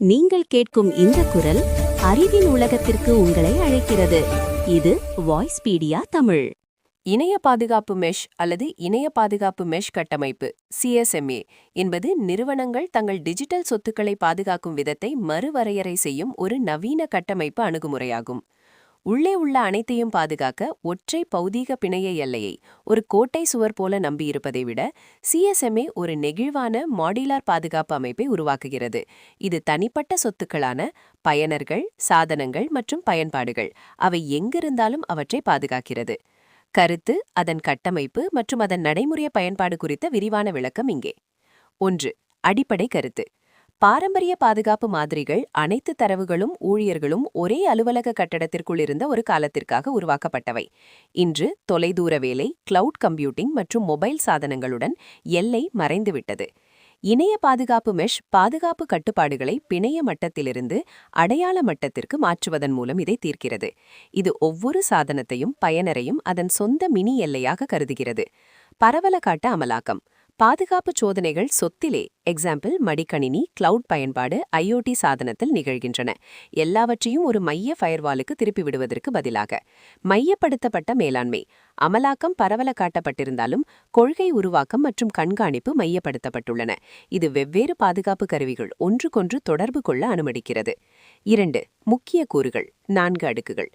நீங்கள் கேட்கும் இந்த குரல் அறிவின் உலகத்திற்கு உங்களை அழைக்கிறது. இது வாய்ஸ்பீடியா தமிழ். இணைய பாதுகாப்பு மெஷ் அல்லது இணைய பாதுகாப்பு மெஷ் கட்டமைப்பு சிஎஸ்எம்ஏ என்பது நிறுவனங்கள் தங்கள் டிஜிட்டல் சொத்துக்களை பாதுகாக்கும் விதத்தை மறுவரையறை செய்யும் ஒரு நவீன கட்டமைப்பு அணுகுமுறையாகும். உள்ளே உள்ள அனைத்தையும் பாதுகாக்க ஒற்றை பௌதீக பிணைய எல்லையை ஒரு கோட்டை சுவர் போல நம்பியிருப்பதை விட சிஎஸ்எம்ஏ ஒரு நெகிழ்வான மாடியுலார் பாதுகாப்பு அமைப்பை உருவாக்குகிறது. இது தனிப்பட்ட சொத்துக்களான பயனர்கள் சாதனங்கள் மற்றும் பயன்பாடுகள். அவை எங்கிருந்தாலும் அவற்றை பாதுகாக்கிறது. கருத்து அதன் கட்டமைப்பு மற்றும் அதன் நடைமுறை பயன்பாடு குறித்த விரிவான விளக்கம் இங்கே. ஒன்று அடிப்படை கருத்து. பாரம்பரிய பாதுகாப்பு மாதிரிகள் அனைத்து தரவுகளும் ஊழியர்களும் ஒரே அலுவலக கட்டடத்திற்குள் இருந்த ஒரு காலத்திற்காக உருவாக்கப்பட்டவை. இன்று தொலைதூர வேலை கிளவுட் கம்ப்யூட்டிங் மற்றும் மொபைல் சாதனங்களுடன் எல்லை மறைந்துவிட்டது. இணைய பாதுகாப்பு மெஷ் பாதுகாப்பு கட்டுப்பாடுகளை பிணைய மட்டத்திலிருந்து அடையாள மட்டத்திற்கு மாற்றுவதன் மூலம் இதை தீர்க்கிறது. இது ஒவ்வொரு சாதனத்தையும் பயனரையும் அதன் சொந்த மினி எல்லையாக கருதுகிறது. பரவல காட்ட அமலாக்கம். பாதுகாப்பு சோதனைகள் சொத்திலே எக்ஸாம்பிள் மடிக்கணினி கிளவுட் பயன்பாடு ஐஓடி சாதனத்தில் நிகழ்கின்றன. எல்லாவற்றையும் ஒரு மைய ஃபயர்வாலுக்கு திருப்பி விடுவதற்கு பதிலாக மையப்படுத்தப்பட்ட மேலாண்மை அமலாக்கம் பரவல காட்டப்பட்டிருந்தாலும் கொள்கை உருவாக்கம் மற்றும் கண்காணிப்பு மையப்படுத்தப்பட்டுள்ளன. இது வெவ்வேறு பாதுகாப்பு கருவிகள் ஒன்றுக்கொன்று தொடர்பு கொள்ள அனுமதிக்கிறது. இரண்டு முக்கிய கூறுகள் நான்கு அடுக்குகள்.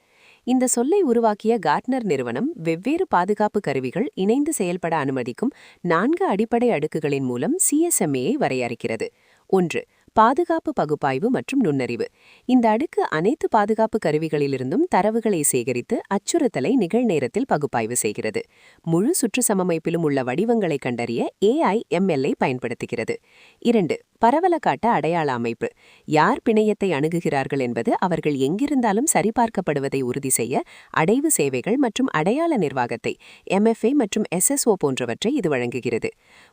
இந்த சொல்லை உருவாக்கிய கார்ட்னர் நிறுவனம் வெவ்வேறு பாதுகாப்பு கருவிகள் இணைந்து செயல்பட அனுமதிக்கும் நான்கு அடிப்படை அடுக்குகளின் மூலம் சிஎஸ்எம்ஏயை வரையறுக்கிறது. ஒன்று பாதுகாப்பு பகுப்பாய்வு மற்றும் நுண்ணறிவு. இந்த அடுக்கு அனைத்து பாதுகாப்பு கருவிகளிலிருந்தும் தரவுகளை சேகரித்து அச்சுறுத்தலை நிகழ்நேரத்தில் பகுப்பாய்வு செய்கிறது. முழு சுற்று சமமைப்பிலும் உள்ள வடிவங்களை கண்டறிய ஏஐ எம்எல்ஐ பயன்படுத்துகிறது. இரண்டு பரவல காட்ட அடையாள அமைப்பு. யார் பிணையத்தை அணுகுகிறார்கள் என்பது அவர்கள் எங்கிருந்தாலும் சரிபார்க்கப்படுவதை உறுதி செய்ய அடைவு சேவைகள் மற்றும் அடையாள நிர்வாகத்தை எம்எஃப்ஏ மற்றும் எஸ்எஸ்ஓ போன்றவற்றை இது வழங்குகிறது.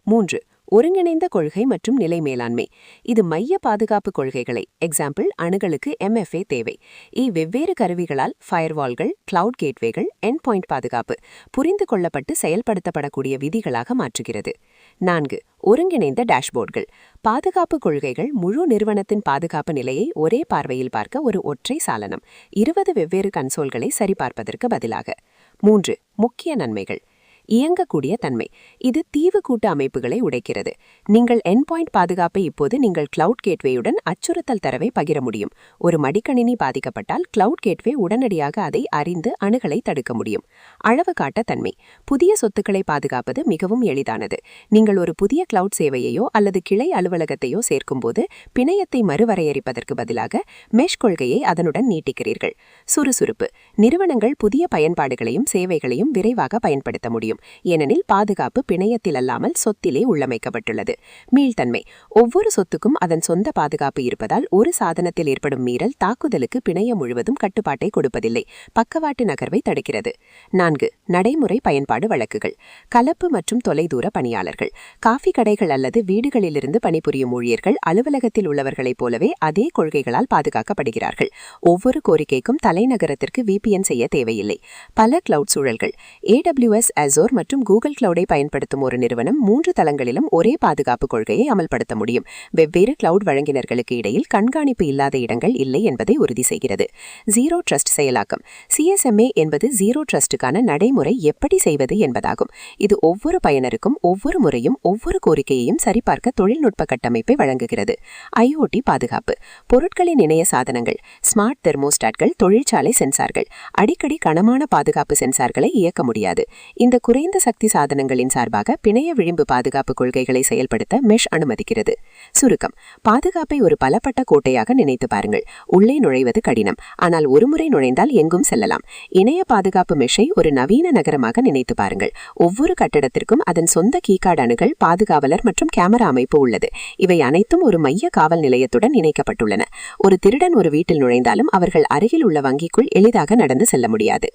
மூன்று ஒருங்கிணைந்த கொள்கை மற்றும் நிலை மேலாண்மை. இது மைய பாதுகாப்பு கொள்கைகளை எக்ஸாம்பிள் அணுகளுக்கு எம்எஃப்ஏ தேவை. இவ்வெவ்வேறு கருவிகளால் ஃபயர்வால்கள் கிளவுட் கேட்வேகள் என் பாயிண்ட் பாதுகாப்பு புரிந்து கொள்ளப்பட்டு செயல்படுத்தப்படக்கூடிய விதிகளாக மாற்றுகிறது. நான்கு ஒருங்கிணைந்த டேஷ்போர்டுகள் பாதுகாப்பு கொள்கைகள் முழு நிறுவனத்தின் பாதுகாப்பு நிலையை ஒரே பார்வையில் பார்க்க ஒரு ஒற்றை சாலனம். இருபது வெவ்வேறு கன்சோல்களை சரிபார்ப்பதற்கு பதிலாக. மூன்று முக்கிய நன்மைகள். இயங்கக்கூடிய தன்மை. இது தீவு கூட்டு அமைப்புகளை உடைக்கிறது. நீங்கள் என் பாயிண்ட் பாதுகாப்பை இப்போது நீங்கள் கிளவுட் கேட்வேயுடன் அச்சுறுத்தல் தரவை பகிர முடியும். ஒரு மடிக்கணினி பாதிக்கப்பட்டால் கிளவுட் கேட்வே உடனடியாக அதை அறிந்து அணுகலை தடுக்க முடியும். அளவு காட்ட தன்மை. புதிய சொத்துக்களை பாதுகாப்பது மிகவும் எளிதானது. நீங்கள் ஒரு புதிய கிளவுட் சேவையையோ அல்லது கிளை அலுவலகத்தையோ சேர்க்கும்போது பிணையத்தை மறுவரையறிப்பதற்கு பதிலாக மெஷ் கொள்கையை அதனுடன் நீட்டிக்கிறீர்கள். சுறுசுறுப்பு. நிறுவனங்கள் புதிய பயன்பாடுகளையும் சேவைகளையும் விரைவாக பயன்படுத்த முடியும். முடியும். ஏனெனில் பாதுகாப்பு பிணையத்தில் அல்லாமல் சொத்திலே உள்ளமைக்கப்பட்டுள்ளது. மீள்தன்மை. ஒவ்வொரு சொத்துக்கும் அதன் சொந்த பாதுகாப்பு இருப்பதால் ஒரு சாதனத்தில் ஏற்படும் மீறல் தாக்குதலுக்கு பிணையம் முழுவதும் கட்டுப்பாட்டை கொடுப்பதில்லை. பக்கவாட்டு நகர்வை தடுக்கிறது. நான்கு. நடைமுறை பயன்பாடு வழக்குகள். கலப்பு மற்றும் தொலைதூர பணியாளர்கள். காஃபி கடைகள் அல்லது வீடுகளிலிருந்து பணிபுரியும் ஊழியர்கள் அலுவலகத்தில் உள்ளவர்களைப் போலவே அதே கொள்கைகளால் பாதுகாக்கப்படுகிறார்கள். ஒவ்வொரு கோரிக்கைக்கும் தலைநகரத்திற்கு விபிஎன் செய்ய தேவையில்லை. பல கிளவுட் சூழல்கள். ஏடபிள்யூஎஸ் அசோர் ஸ்டோர் மற்றும் கூகுள் கிளவுடை பயன்படுத்தும் ஒரு நிறுவனம் மூன்று தளங்களிலும் ஒரே பாதுகாப்பு கொள்கையை அமல்படுத்த முடியும். வெவ்வேறு கிளவுட் வழங்கினர்களுக்கு இடையில் கண்காணிப்பு இல்லாத இடங்கள் இல்லை என்பதை உறுதி செய்கிறது. ஜீரோ ட்ரஸ்ட் செயலாக்கம். சிஎஸ்எம்ஏ என்பது ஜீரோ ட்ரஸ்டுக்கான நடைமுறை எப்படி செய்வது என்பதாகும். இது ஒவ்வொரு பயனருக்கும் ஒவ்வொரு முறையும் ஒவ்வொரு கோரிக்கையையும் சரிபார்க்க தொழில்நுட்ப கட்டமைப்பை வழங்குகிறது. ஐஓடி பாதுகாப்பு. பொருட்களின் இணைய சாதனங்கள் ஸ்மார்ட் தெர்மோஸ்டாட்கள் தொழிற்சாலை சென்சார்கள். அடிக்கடி கனமான பாதுகாப்பு சென்சார்களை இயக்க முடியாது. இந்த குறைந்த சக்தி சாதனங்களின் சார்பாக பிணைய விளிம்பு பாதுகாப்பு கொள்கைகளை செயல்படுத்த மெஷ் அனுமதிக்கிறது. சுருக்கம் பாதுகாப்பை ஒரு பலப்பட்ட கோட்டையாக நினைத்து பாருங்கள். உள்ளே நுழைவது கடினம். ஆனால் ஒருமுறை நுழைந்தால் எங்கும் செல்லலாம். இணைய பாதுகாப்பு மெஷை ஒரு நவீன நகரமாக நினைத்து பாருங்கள். ஒவ்வொரு கட்டடத்திற்கும் அதன் சொந்த கீகார்டு அணுகள் பாதுகாவலர் மற்றும் கேமரா அமைப்பு உள்ளது. இவை அனைத்தும் ஒரு மைய காவல் நிலையத்துடன் இணைக்கப்பட்டுள்ளன. ஒரு திருடன் ஒரு வீட்டில் நுழைந்தாலும் அவர்கள் அருகில் உள்ள வங்கிக்குள் எளிதாக நடந்து செல்ல முடியாது.